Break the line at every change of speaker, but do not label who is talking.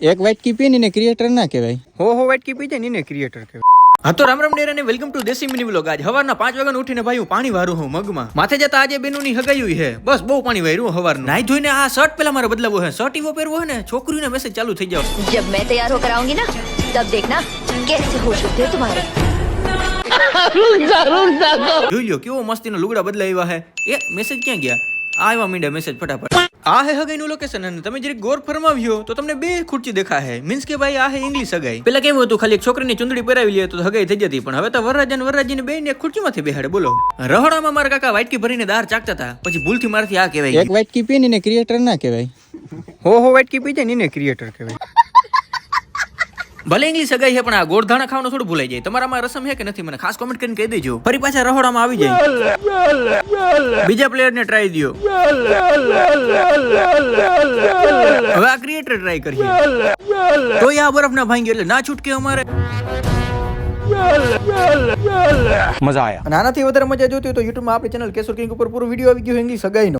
એક વાટકી પીને ને ક્રિએટર ના કહેવાય. હો હો વાટકી કીપી છે ને એને ક્રિએટર કહેવાય.
હા તો રામ રામ ડેરા ને welcome to desi mini vlog આજ હવારના પાંચ વાગ્યા ઉઠીને ભાઈ હું પાણી વારું હું મગમાં. માથે જતા આજે બેનું ની હગાયું છે. બસ બહુ પાણી વાર્યું હવારનું નાય ધોઈને આ શર્ટ પેલા મારે બદલાવવું છે. શર્ટ એવો પહેરવો છોકરી ને છોકરીને મેસેજ ચાલુ થઈ જાવ.
જબ મેં તૈયાર હો કરાઉંગી ના તબ દેખના કેસે હો ચુકે તુમ્હારે
જોઈ લ્યો કેવો મસ્તીનો લુગડા બદલાવ્યા હે એ મેસેજ ક્યાં ગયા? આવ્યા મીંડ્યા મેસેજ ફટાફટ. આ હે હગાઈનું લોકેશન અને તમે જરીક ગોર ફરમાવ્યો તો તમને બે ખુરચી દેખા હે મીન્સ કે ભાઈ આ હે ઇંગ્લિશ હગાઈ. પેલા કેવું હતું ખાલી એક છોકરીની ચુંદડી પહેરાવી લે તો હગાઈ થઈ જતી પણ હવે તો વરરાજ ને વરરાજીને બે ને ખુરચીમાંથી બેહાડે બોલો. રહોડામાં મારા કાકા વાટકી ભરીને દાર ચાકતા હતા પછી ભૂલથી મારથી આ કહેવાય.
એક વાટકી પીને ક્રિએટર ના કહેવાય. હો હો વાટકી પી જાય ને ક્રિએટર કહેવાય.
ભલે ઇંગ્લિશ સગાઈ છે પણ આ ગોળધાણા ખાવાનું થોડું ભૂલાઈ જાય. તમારામાં રસમ છે કે નથી મને? ખાસ કોમેન્ટ કરીને કહી દેજો. ફરી પાછા રહોડામાં આવી જાય. બીજા પ્લેયર ને ટ્રાય દો હવે આ ક્રિએટર ટ્રાય કરીએ. તો આ બરફ ના ભાંગ્યો એટલે ના છૂટકે અમારે.
મજા આયા. અને આનાથી વધારે મજા જોતી હોય તો યુટ્યુબમાં આપણી ચેનલ કેશોર કિંગ ઉપર પૂરો વીડિયો આવી ગયો ઇંગ્લિશ હગાઈનો